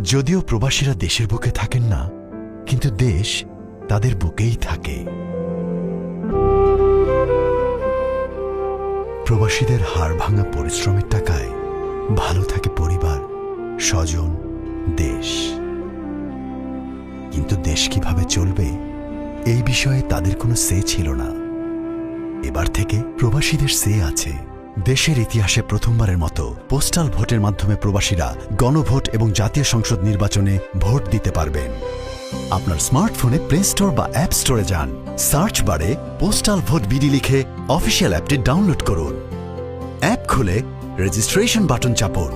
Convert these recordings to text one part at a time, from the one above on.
যদিও প্রবাসীরা দেশের বুকে থাকেন না, কিন্তু দেশ তাদের বুকেই থাকে। প্রবাসীদের হাড় ভাঙা পরিশ্রমের টাকায় ভালো থাকে পরিবার, স্বজন, দেশ। কিন্তু দেশ কীভাবে চলবে, এই বিষয়ে তাদের কোনো সে ছিল না। এবার থেকে প্রবাসীদের সে আছে। দেশের ইতিহাসে প্রথমবারের মতো পোস্টাল ভোটের মাধ্যমে প্রবাসীরা গণভোট এবং জাতীয় সংসদ নির্বাচনে ভোট দিতে পারবেন। আপনার স্মার্টফোনে প্লে স্টোর বা অ্যাপ স্টোরে যান, সার্চ বারে পোস্টাল ভোট বিডি লিখে অফিসিয়াল অ্যাপটি ডাউনলোড করুন। অ্যাপ খুলে রেজিস্ট্রেশন বাটন চাপুন।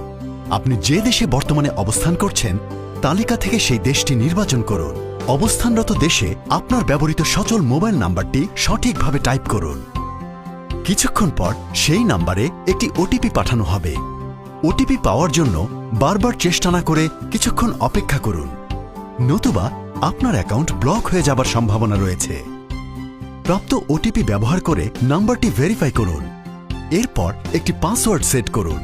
আপনি যে দেশে বর্তমানে অবস্থান করছেন, তালিকা থেকে সেই দেশটি নির্বাচন করুন। অবস্থানরত দেশে আপনার ব্যবহৃত সচল মোবাইল নাম্বারটি সঠিকভাবে টাইপ করুন। কিছুক্ষণ পর সেই নাম্বারে একটি ওটিপি পাঠানো হবে। ওটিপি পাওয়ার জন্য বারবার চেষ্টা না করে কিছুক্ষণ অপেক্ষা করুন। নতুবা আপনার অ্যাকাউন্ট ব্লক হয়ে যাবার সম্ভাবনা রয়েছে। প্রাপ্ত ওটিপি ব্যবহার করে নাম্বারটি ভেরিফাই করুন। এরপর একটি পাসওয়ার্ড সেট করুন।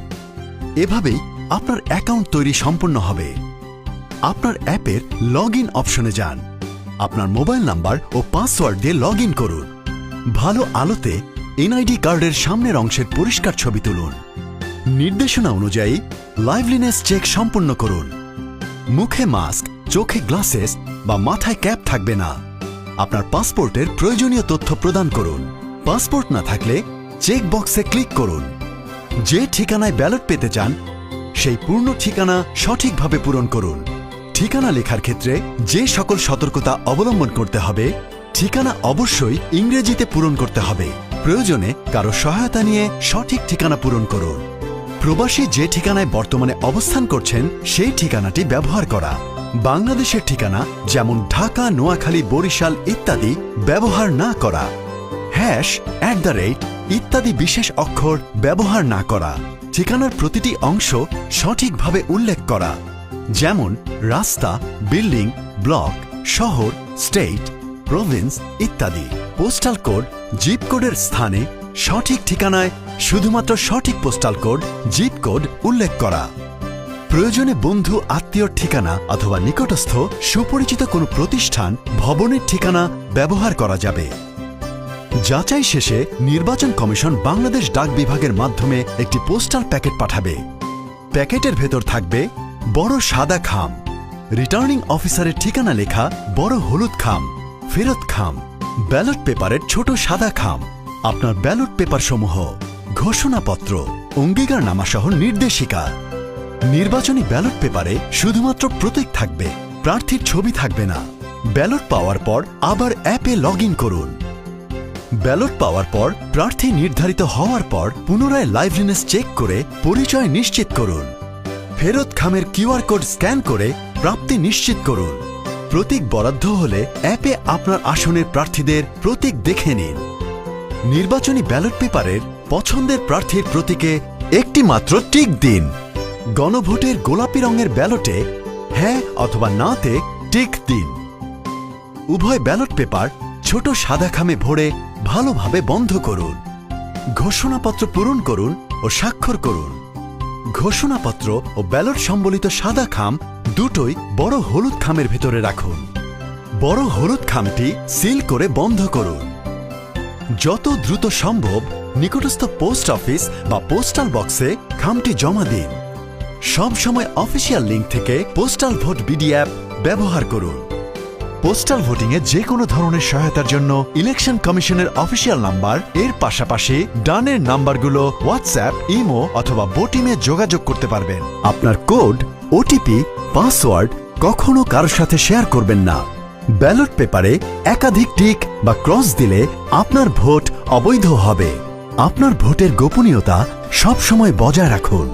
এভাবেই আপনার অ্যাকাউন্ট তৈরি সম্পূর্ণ হবে। আপনার অ্যাপের লগ ইন অপশনে যান। আপনার মোবাইল নাম্বার ও পাসওয়ার্ড দিয়ে লগ করুন। ভালো আলোতে এনআইডি কার্ডের সামনের অংশের পরিষ্কার ছবি তুলুন। নির্দেশনা অনুযায়ী লাইভলিনেস চেক সম্পূর্ণ করুন। মুখে মাস্ক চোখে গ্লাসেস বা মাথায় ক্যাপ থাকবে না। আপনার পাসপোর্টের প্রয়োজনীয় তথ্য প্রদান করুন। পাসপোর্ট না থাকলে চেক বক্সে ক্লিক করুন। যে ঠিকানায় ব্যালট পেতে চান, সেই পূর্ণ ঠিকানা সঠিকভাবে পূরণ করুন। ঠিকানা লেখার ক্ষেত্রে যে সকল সতর্কতা অবলম্বন করতে হবে, ঠিকানা অবশ্যই ইংরেজিতে পূরণ করতে হবে। প্রয়োজনে কারও সহায়তা নিয়ে সঠিক ঠিকানা পূরণ করুন। প্রবাসী যে ঠিকানায় বর্তমানে অবস্থান করছেন, সেই ঠিকানাটি ব্যবহার করা। বাংলাদেশের ঠিকানা, যেমন ঢাকা, নোয়াখালী, বরিশাল ইত্যাদি, ব্যবহার না করা। হ্যাশ অ্যাট দ্য রেট ইত্যাদি বিশেষ অক্ষর ব্যবহার না করা। ঠিকানার প্রতিটি অংশ সঠিকভাবে উল্লেখ করা। যেমন, রাস্তা, বিল্ডিং, ব্লক, শহর, স্টেট প্রভিন্স ইত্যাদি। পোস্টাল কোড জিপ কোডের স্থানে সঠিক ঠিকানায় শুধুমাত্র সঠিক পোস্টাল কোড, জিপ কোড উল্লেখ করা। প্রয়োজনে বন্ধু, আত্মীয়র ঠিকানা অথবা নিকটস্থ, সুপরিচিত কোনো প্রতিষ্ঠান, ভবনের ঠিকানা ব্যবহার করা যাবে। যাচাই শেষে নির্বাচন কমিশন বাংলাদেশ ডাক বিভাগের মাধ্যমে একটি পোস্টাল প্যাকেট পাঠাবে। প্যাকেটের ভেতর থাকবে বড় সাদা খাম। রিটার্নিং অফিসারের ঠিকানা লেখা বড় হলুদ খাম। ফেরত খাম। ব্যালট পেপারের ছোট সাদা খাম। আপনার ব্যালট পেপার সমূহ ঘোষণাপত্র অঙ্গীকারনামাসহ নির্দেশিকা। নির্বাচনী ব্যালট পেপারে শুধুমাত্র প্রতীক থাকবে, প্রার্থীর ছবি থাকবে না। ব্যালট পাওয়ার পর আবার অ্যাপে লগ করুন। ব্যালট পাওয়ার পর প্রার্থী নির্ধারিত হওয়ার পর পুনরায় লাইভলিনেস চেক করে পরিচয় নিশ্চিত করুন। ফেরত খামের কিউআর কোড স্ক্যান করে প্রাপ্তি নিশ্চিত করুন। প্রতীক বরাদ্দ হলে অ্যাপে আপনার আসনের প্রার্থীদের প্রতীক দেখে নিন। নির্বাচনী ব্যালট পেপারের পছন্দের প্রার্থীর প্রতীকে একটি মাত্র টিক দিন। গণভোটের গোলাপি রঙের ব্যালটে হ্যাঁ অথবা নাতে টিক দিন। উভয় ব্যালট পেপার ছোট সাদা খামে ভরে ভালোভাবে বন্ধ করুন। ঘোষণাপত্র পূরণ করুন ও স্বাক্ষর করুন। ঘোষণাপত্র ও ব্যালট সম্বলিত সাদা খাম দুটোই বড় হলুদ খামের ভেতরে রাখুন। বড় হলুদ খামটি সিল করে বন্ধ করুন। যত দ্রুত সম্ভব নিকটস্থ পোস্ট অফিস বা পোস্টাল বক্সে খামটি জমা দিন। সব সময় অফিসিয়াল লিংক থেকে পোস্টাল ভোট বিডি অ্যাপ ব্যবহার করুন। পোস্টাল ভোটিংয়ে যে কোনো ধরনের সহায়তার জন্য ইলেকশন কমিশনের অফিসিয়াল নাম্বার, এর পাশাপাশি ডানের নাম্বারগুলো হোয়াটসঅ্যাপ, ইমো অথবা বোটিমে যোগাযোগ করতে পারবেন। আপনার কোড ওটিপি পাসওয়ার্ড কখনো কারোর সাথে শেয়ার করবেন না। ব্যালট পেপারে একাধিক টিক বা ক্রস দিলে আপনার ভোট অবৈধ হবে। আপনার ভোটের গোপনীয়তা সবসময় বজায় রাখুন।